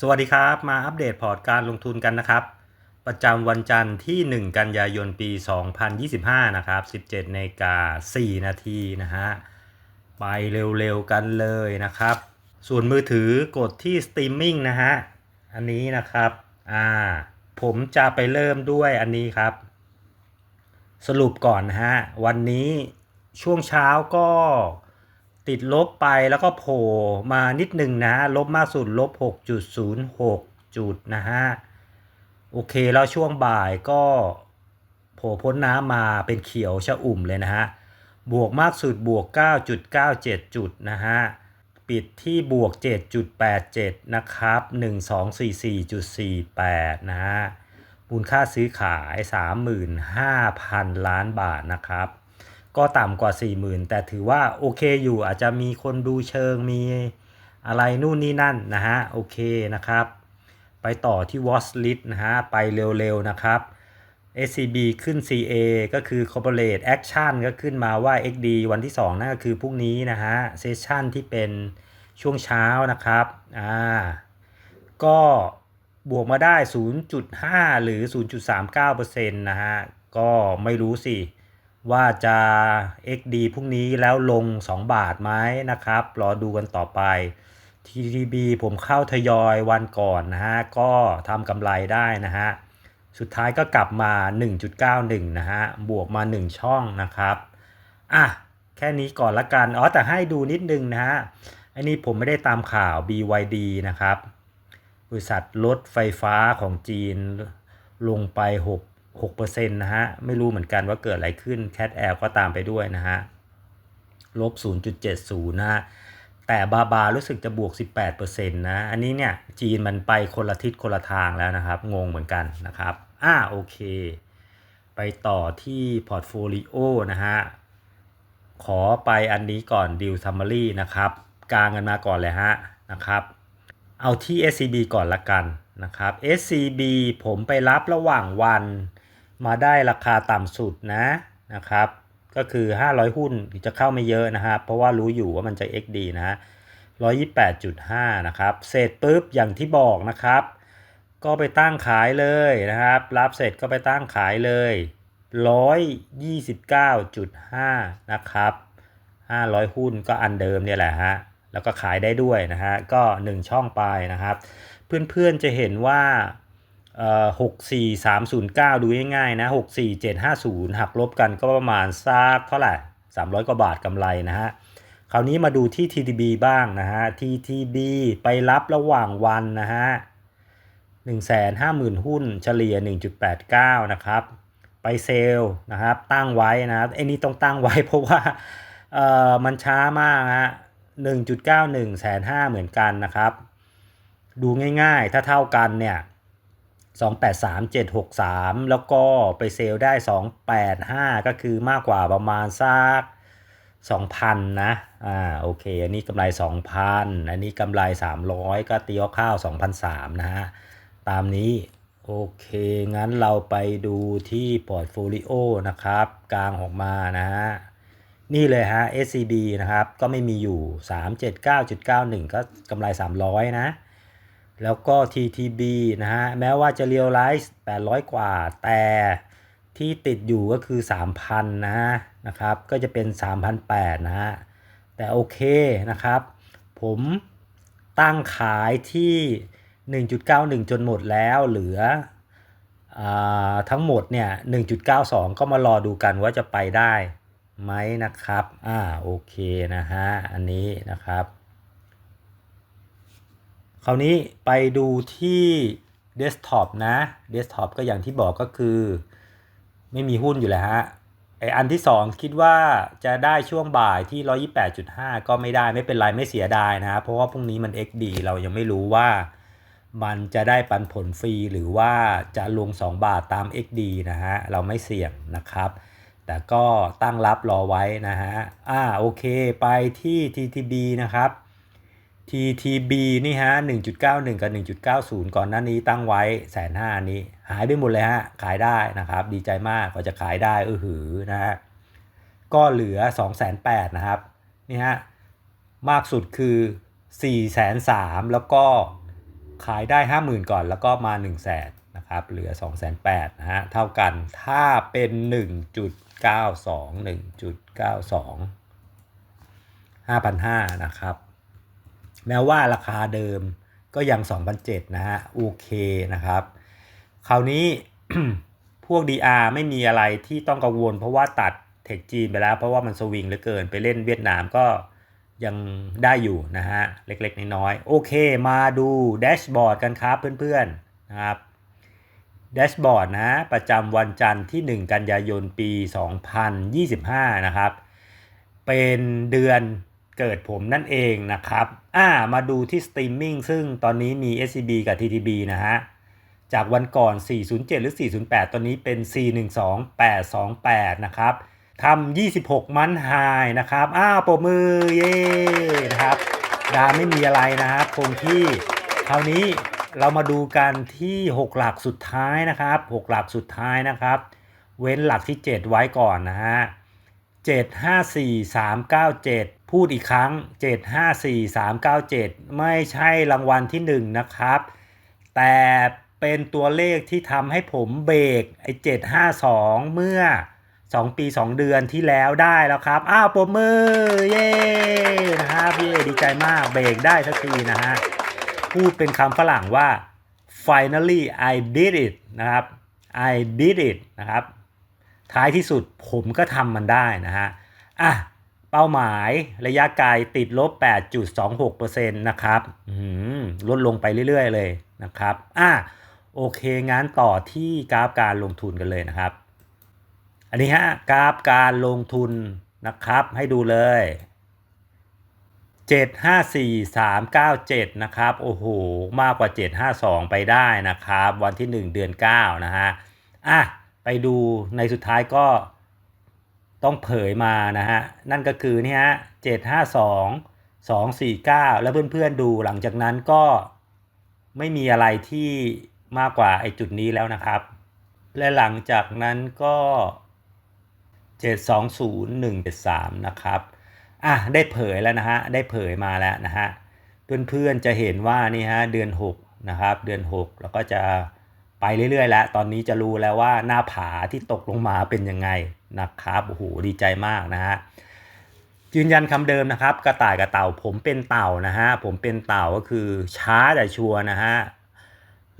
สวัสดีครับ มาอัปเดตพอร์ตการลงทุนกันนะครับ ประจำวันจันทร์ที่ 1 กันยายนปี 2025 นะครับ 17นาฬิกา4นาทีนะฮะ ไปเร็วๆกันเลยนะครับ ส่วนมือถือกดที่สตรีมมิ่งนะฮะ อันนี้นะครับ อ่า ผมจะไปเริ่มด้วยอันนี้ครับ สรุปก่อนนะฮะ วันนี้ช่วงเช้าก็ ติดลบไปแล้วก็โผล่มานิดหนึ่งนะลบมากสุดลบ 6.06 จุดนะฮะ โอเคแล้วช่วงบ่ายก็โผล่พ้นน้ำมาเป็นเขียวชะอุ่มเลยนะฮะ บวกมากสุดบวก 9.97 จุดนะฮะ ปิดที่บวก 7.87 นะครับ 1244.48 นะฮะ มูลค่าซื้อขาย 35,000 ล้านบาทนะครับ ก็ต่ำกว่า 40,000 แต่ถือว่าโอเคอยู่อาจจะมีคนดูเชิงมีอะไรนู่นนี่นั่นนะฮะโอเคนะครับ ไปต่อที่ watch list นะฮะไปเร็วๆนะครับ SCB ขึ้น CA ก็คือ Corporate Action ก็ขึ้นมาว่า XD วันที่ 2 นั่นก็คือพรุ่งนี้นะฮะเซสชั่นที่เป็นช่วงเช้านะครับอ่าก็บวกมาได้ 0.5 หรือ 0.39%นะฮะก็ไม่รู้สิ ว่าจะ XD พรุ่งนี้แล้วลง 2 บาทไหมนะครับ รอดูกันต่อไป TTB ผมเข้าทยอยวันก่อนนะฮะ ก็ทำกำไรได้นะฮะ สุดท้ายก็กลับมา 1.91 นะฮะ บวกมา 1 ช่องนะครับ อะ แค่นี้ก่อนละกัน อ๋อ แต่ให้ดูนิดนึงนะฮะ อันนี้ผมไม่ได้ตามข่าว BYD นะครับ บริษัทรถไฟฟ้าของจีนลงไป 6 6%นะฮะ ไม่รู้เหมือนกันว่าเกิดอะไรขึ้น Cat Air ก็ตามไปด้วยนะฮะ ลบ 0.70 นะฮะ แต่บาบารู้สึกจะบวก 18%นะ อันนี้เนี่ย จีนมันไปคนละทิศคนละทางแล้วนะครับ งงเหมือนกันนะครับ อ่าโอเค ไปต่อที่พอร์ตโฟลิโอนะฮะ ขอไปอันนี้ก่อนดิวซัมมารีนะครับ กลางกันมาก่อนเลยฮะนะครับ เอาที่ SCB ก่อนละกันนะครับ SCB ผมไปรับระหว่างวัน มาได้ราคาต่ำสุดนะนะครับ ก็คือ 500 หุ้นจะเข้าไม่เยอะนะครับเพราะว่ารู้อยู่ว่ามันจะ XD นะฮะ128.5 นะครับ เสร็จปุ๊บอย่างที่บอกนะครับ ก็ไปตั้งขายเลยนะครับ รับเสร็จก็ไปตั้งขายเลย 129.5 นะครับ 500 หุ้นก็อันเดิมเนี่ยแหละฮะ แล้วก็ขายได้ด้วยนะฮะ ก็ 1 ช่องไปนะครับ เพื่อนๆจะเห็นว่า เอ่อ64309ดูง่ายๆนะ64750หักลบกันก็ประมาณสักเท่าไหร่300กว่าบาทกำไรนะฮะคราวนี้มาดูที่ TTB บ้างนะฮะ TTB ไปรับระหว่างวันนะฮะ150,000หุ้นเฉลี่ย 1.89 นะครับ ไปเซลนะครับ ตั้งไว้นะครับไอ้นี่ต้องตั้งไว้เพราะว่าเอ่อมันช้ามากฮะ1.91แสนห้าเหมือนกันนะครับ ดูง่ายๆ ถ้าเท่ากันเนี่ย 283763 แล้วก็ไปเซลได้ 285 ก็คือมากกว่าประมาณสัก2,000 นะ อ่า โอเค อันนี้กำไร 2,000 อันนี้กำไร 300 ก็ตีเอาข้าว 2,003นะฮะ ตามนี้ โอเค งั้นเราไปดูที่พอร์ตโฟลิโอนะครับ กลางออกมานะฮะ นี่เลยฮะ SCB นะครับ ก็ไม่มีอยู่ 379.91 ก็กำไร 300 นะ แล้วก็ TTB นะฮะ แม้ว่าจะเรียลไลซ์800 กว่า แต่ที่ติดอยู่ก็คือ 3,000 นะฮะนะครับ ก็จะเป็น 3,800 นะฮะ แต่โอเคนะครับ ผมตั้งขายที่ 1.91 จนหมดแล้วเหลืออาทั้งหมดเนี่ย 1.92 ก็มารอดูกันว่าจะไปได้ไหมนะครับ อ่า โอเคนะฮะ อันนี้นะครับ คราวนี้ไปดูที่เดสก์ท็อปนะเดสก์ท็อปก็อย่างที่บอกก็คือ ไม่มีหุ้นอยู่แล้วฮะไออันที่ 2 คิดว่าจะได้ช่วงบ่ายที่ 128.5 ก็ไม่ได้ไม่เป็นไรไม่เสียดายนะ เพราะว่าพรุ่งนี้มัน XD เรายังไม่รู้ว่ามันจะได้ปันผลฟรีหรือว่าจะลง 2 บาทตาม XD นะฮะ เราไม่เสี่ยงนะครับ แต่ก็ตั้งรับรอไว้นะฮะ อ่าโอเค ไปที่ TTB นะครับ TTB นี่ฮะ 1.91 กับ 1.90 ก่อนหน้านี้ตั้งไว้แสนห้านี้ หายไปหมดเลยฮะ ขายได้นะครับ ดีใจมากกว่าจะขายได้เออหือนะฮะ ก็เหลือ2 8 0 0 0นะครับ นี่ฮะ มากสุดคือ4 3 0 0 0แล้วก็ขายได้ 50,000 ก่อนแล้วก็มา 1 0 0 0 0แสนนะครับ เหลือ2 8 0 0 0นะฮะ เท่ากันถ้าเป็น 1.92 1.92 5,500นะครับ แม้ว่าราคาเดิมก็ยัง2,700นะฮะโอเคนะครับ คราวนี้พวก DR ไม่มีอะไรที่ต้องกังวล เพราะว่าตัดเทคจีนไปแล้ว เพราะว่ามันสวิงเหลือเกินไปเล่นเวียดนามก็ยังได้อยู่นะฮะ เล็กๆ น้อยๆ โอเคมาดูแดชบอร์ดกันครับเพื่อนๆนะครับแดชบอร์ดนะประจำวันจันทร์ที่ 1 กันยายนปี 2025 นะครับ เป็นเดือน เกิดผมนั่นเองนะครับ อ่า มาดูที่สตรีมมิ่งซึ่งตอนนี้มี SCB กับ TTB นะฮะ จากวันก่อน 407 หรือ 408 ตอนนี้เป็น 412828 นะครับ ทำ 26 มันไฮนะครับ อ้าวปรบมือ เย้นะครับ ดาไม่มีอะไรนะครับ คงที่ คราวนี้เรามาดูกันที่ 6 หลักสุดท้ายนะครับ 6 หลักสุดท้ายนะครับ เว้นหลักที่ 7 ไว้ก่อนนะฮะ754397 พูดอีกครั้ง 754397 ไม่ใช่รางวัลที่ 1 นะครับ แต่เป็นตัวเลขที่ทำให้ผมเบรกไอ้752 เมื่อ 2 ปี 2 เดือนที่แล้วได้แล้วครับ อ้าวปรบมือ เย้นะครับเย้ดีใจมากเบรกได้สักทีนะฮะ พูดเป็นคำฝรั่งว่า finally I did it นะครับ I did it นะครับ ท้ายที่สุดผมก็ทำมันได้นะฮะ อะ เป้าหมายระยะไกลติดลบ 8.26%นะครับลดลงไปเรื่อย ๆ เลยนะครับ อะโอเคงั้นต่อที่กราฟการลงทุนกันเลยนะครับ อันนี้ฮะกราฟการลงทุนนะครับ ให้ดูเลย 754397 นะครับ โอ้โห มากกว่า 752 ไปได้นะครับ วันที่ 1 เดือน 9 นะฮะ อะ ไปดูในสุดท้ายก็ ต้องเผยมานะฮะ นั่นก็คือนี่ฮะ752 249แล้วเพื่อนๆดูหลังจากนั้นก็ไม่มีอะไรที่มากกว่าไอ้จุดนี้แล้วนะครับ และหลังจากนั้นก็720173นะครับอะได้เผยแล้วนะฮะ ได้เผยมาแล้วนะฮะ เพื่อนๆจะเห็นว่านี่ฮะเดือน6นะครับ เดือน6แล้วก็จะไปเรื่อยๆแล้ว ตอนนี้จะรู้แล้วว่าหน้าผาที่ตกลงมาเป็นยังไง นะครับโอ้โหดีใจมากนะฮะยืนยันคำเดิมนะครับ กระต่ายกับเต่าผมเป็นเต่านะฮะผมเป็นเต่าก็คือช้าแต่ชัวร์นะฮะ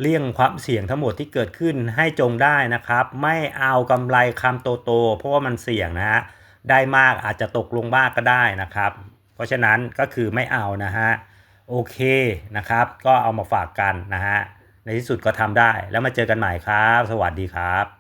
เลี่ยงความเสี่ยงทั้งหมดที่เกิดขึ้นให้จงได้นะครับ ไม่เอากำไรคำโตๆเพราะว่ามันเสี่ยงนะฮะได้มากอาจจะตกลงบ้างก็ได้นะครับ เพราะฉะนั้นก็คือไม่เอานะฮะโอเคนะครับ ก็เอามาฝากกันนะฮะในที่สุดก็ทำได้แล้วมาเจอกันใหม่ครับ สวัสดีครับ